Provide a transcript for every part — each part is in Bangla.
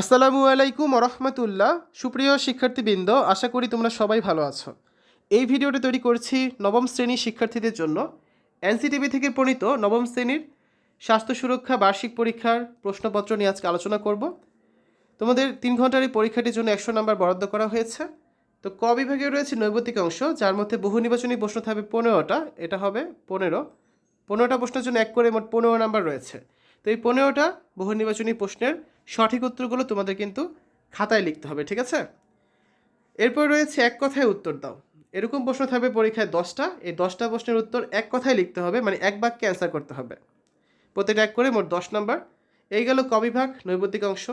আসসালামু আলাইকুম রহমতুল্লাহ। সুপ্রিয় শিক্ষার্থীবৃন্দ, আশা করি তোমরা সবাই ভালো আছো। এই ভিডিওটি তৈরি করছি নবম শ্রেণির শিক্ষার্থীদের জন্য। এনসিটিভি থেকে প্রণীত নবম শ্রেণির স্বাস্থ্য সুরক্ষা বার্ষিক পরীক্ষার প্রশ্নপত্র নিয়ে আজকে আলোচনা করব। তোমাদের তিন ঘণ্টার এই পরীক্ষাটির জন্য একশো নাম্বার বরাদ্দ করা হয়েছে। তো ক বিভাগে রয়েছে নৈবতিক অংশ, যার মধ্যে বহু নির্বাচনী প্রশ্ন থাকবে পনেরোটা, এটা হবে পনেরো। পনেরোটা প্রশ্নের জন্য এক করে মোট পনেরো নাম্বার রয়েছে। তো এই পনেরোটা বহু নির্বাচনী প্রশ্নের সঠিক উত্তরগুলো তোমাদের কিন্তু খাতায় লিখতে হবে, ঠিক আছে? এরপর রয়েছে এক কথায় উত্তর দাও। এরকম প্রশ্ন থাকবে পরীক্ষায় দশটা, এই দশটা প্রশ্নের উত্তর এক কথায় লিখতে হবে মানে এক বাক্যে অ্যান্সার করতে হবে। প্রত্যেকটা এক করে মোট দশ নম্বর। এই গেল কবিভাগ নৈবতিক অংশ।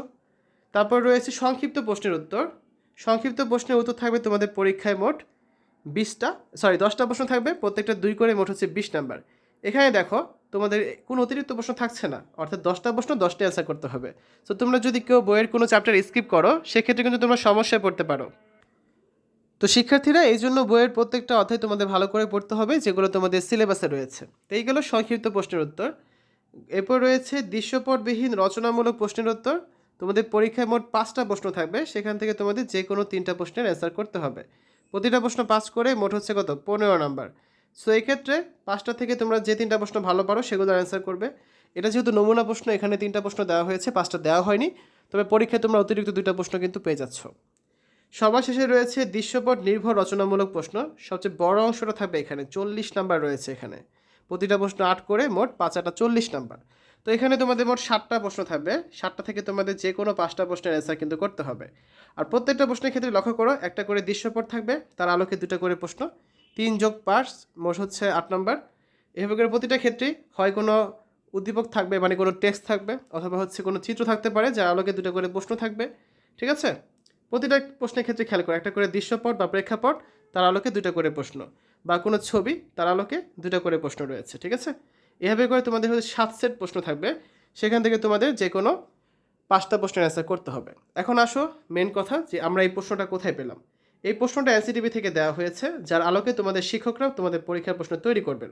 তারপর রয়েছে সংক্ষিপ্ত প্রশ্নের উত্তর। সংক্ষিপ্ত প্রশ্নের উত্তর থাকবে তোমাদের পরীক্ষায় মোট বিশটা সরি দশটা প্রশ্ন থাকবে, প্রত্যেকটা দুই করে মোট হচ্ছে বিশ নাম্বার। এখানে দেখো তোমাদের কোনো অতিরিক্ত প্রশ্ন থাকছে না। অর্থাৎ দশটা প্রশ্ন দশটা অ্যান্সার করতে হবে। তো তোমরা যদি কেউ বইয়ের কোনো চ্যাপ্টার স্কিপ করো, সেক্ষেত্রে কিন্তু তোমরা সমস্যায় পড়তে পারো। তো শিক্ষার্থীরা, এই জন্য বইয়ের প্রত্যেকটা অধ্যায় তোমাদের ভালো করে পড়তে হবে, যেগুলো তোমাদের সিলেবাসে রয়েছে। এই গেল সংক্ষিপ্ত প্রশ্নের উত্তর। এরপর রয়েছে দৃশ্যপটবিহীন রচনামূলক প্রশ্নের উত্তর। তোমাদের পরীক্ষায় মোট পাঁচটা প্রশ্ন থাকবে, সেখান থেকে তোমাদের যে কোনো তিনটা প্রশ্নের অ্যান্সার করতে হবে। প্রতিটা প্রশ্ন পাস করে মোট হচ্ছে কত? পনেরো নাম্বার সো এই ক্ষেত্রে পাঁচটা থেকে তোমরা যে তিনটা প্রশ্ন ভালো পারো সেগুলো অ্যান্সার করবে। এটা যেহেতু নমুনা প্রশ্ন, এখানে তিনটা প্রশ্ন দেওয়া হয়েছে, পাঁচটা দেওয়া হয়নি। তবে পরীক্ষায় তোমরা অতিরিক্ত দুইটা প্রশ্ন কিন্তু পেয়ে যাচ্ছ। সবার শেষে রয়েছে দৃশ্যপট নির্ভর রচনামূলক প্রশ্ন। সবচেয়ে বড় অংশটা থাকবে এখানে, চল্লিশ নাম্বার রয়েছে এখানে। প্রতিটা প্রশ্ন আট করে, মোট পাঁচ আটা চল্লিশ নাম্বার। তো এখানে তোমাদের মোট ষাটটা প্রশ্ন থাকবে। ষাটটা থেকে তোমাদের যে কোনো পাঁচটা প্রশ্নের অ্যান্সার কিন্তু করতে হবে। আর প্রত্যেকটা প্রশ্নের ক্ষেত্রে লক্ষ্য করো, একটা করে দৃশ্যপট থাকবে, তার আলোকে দুটো করে প্রশ্ন। তিন যোগ পাঁচ, মোট হচ্ছে আট নম্বর। এভাবে করে প্রতিটা ক্ষেত্রেই হয় কোনো উদ্দীপক থাকবে মানে কোনো টেক্সট থাকবে, অথবা হচ্ছে কোনো চিত্র থাকতে পারে যার আলোকে দুটো করে প্রশ্ন থাকবে, ঠিক আছে? প্রতিটা প্রশ্নের ক্ষেত্রে খেয়াল করো, একটা করে দৃশ্যপট বা প্রেক্ষাপট, তার আলোকে দুটো করে প্রশ্ন, বা কোনো ছবি, তার আলোকে দুটো করে প্রশ্ন রয়েছে, ঠিক আছে? এভাবে করে তোমাদের হচ্ছে সাত সেট প্রশ্ন থাকবে, সেখান থেকে তোমাদের যে কোনো পাঁচটা প্রশ্নের অ্যান্সার করতে হবে। এখন আসো মেন কথা যে আমরা এই প্রশ্নটা কোথায় পেলাম? এই প্রশ্নটা এনসিটিভি থেকে দেওয়া হয়েছে, যার আলোকে তোমাদের শিক্ষকরাও তোমাদের পরীক্ষার প্রশ্ন তৈরি করবেন।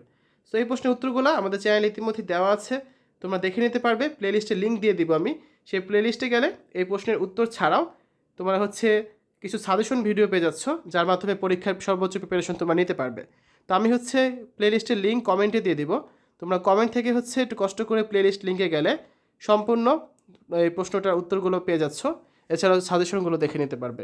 সো এই প্রশ্নের উত্তরগুলো আমাদের চ্যানেলে ইতিমধ্যে দেওয়া আছে, তোমরা দেখে নিতে পারবে প্লেলিস্টে লিঙ্ক দিয়ে দিব আমি। সেই প্লেলিস্টে গেলে এই প্রশ্নের উত্তর ছাড়াও তোমরা হচ্ছে কিছু সাজেশন ভিডিও পেয়ে যাচ্ছ, যার মাধ্যমে পরীক্ষার সর্বোচ্চ প্রিপারেশন তোমরা নিতে পারবে। তো আমি হচ্ছে প্লেলিস্টের লিঙ্ক কমেন্টে দিয়ে দিব। তোমরা কমেন্ট থেকে হচ্ছে একটু কষ্ট করে প্লেলিস্ট লিঙ্কে গেলে সম্পূর্ণ এই প্রশ্নটার উত্তরগুলো পেয়ে যাচ্ছ, এছাড়াও সাজেশনগুলো দেখে নিতে পারবে।